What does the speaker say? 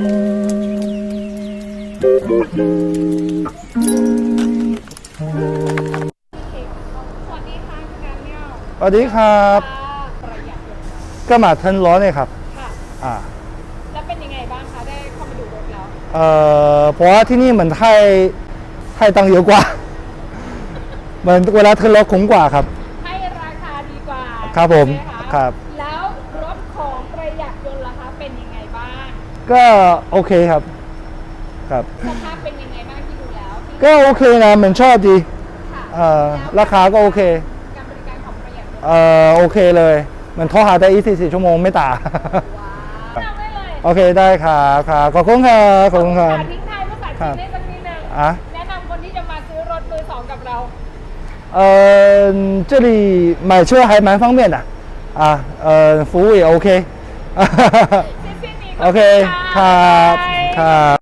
สวัสดีค่ะคุณแดเนียลสวัสดีครับ ประหยัดเงินก็มาทันร้อนเลยครับ ค่ะ อ่า แล้วเป็นยังไงบ้างคะ ได้เข้ามาดูรถแล้ว เอ่อเพราะว่าที่นี่มันไทยไทยตังค์เยอะกว่า เหมือนเวลาทันร้อนคุ้มกว่าครับ ให้ราคาดีกว่าครับผมใช่ไหะครับ แล้วรถของประหยัดยนต์ล่ะคะ เป็นยังไงบ้าง ก็โอเคครับครับ สภาพเป็นยังไงบ้างที่ดูแล้วก็โอเคนะเหมือนชอบดีเออราคาก็โอเคการบริการของประหยัดเออโอเคเลยเหมือนโทรหาได้24ชั่วโมงไม่ต่าโอเคได้ค่ะค่ะขอบคุณค่ะขอบคุณค่ะทิ้งท้ายภาษาจีนได้สักนิดนึงะแนะนำคนที่จะมาซื้อรถมือสองกับเราเ呃，这里买车还蛮方便的，啊，呃，服务也 OK， โอเค ครับ ครับ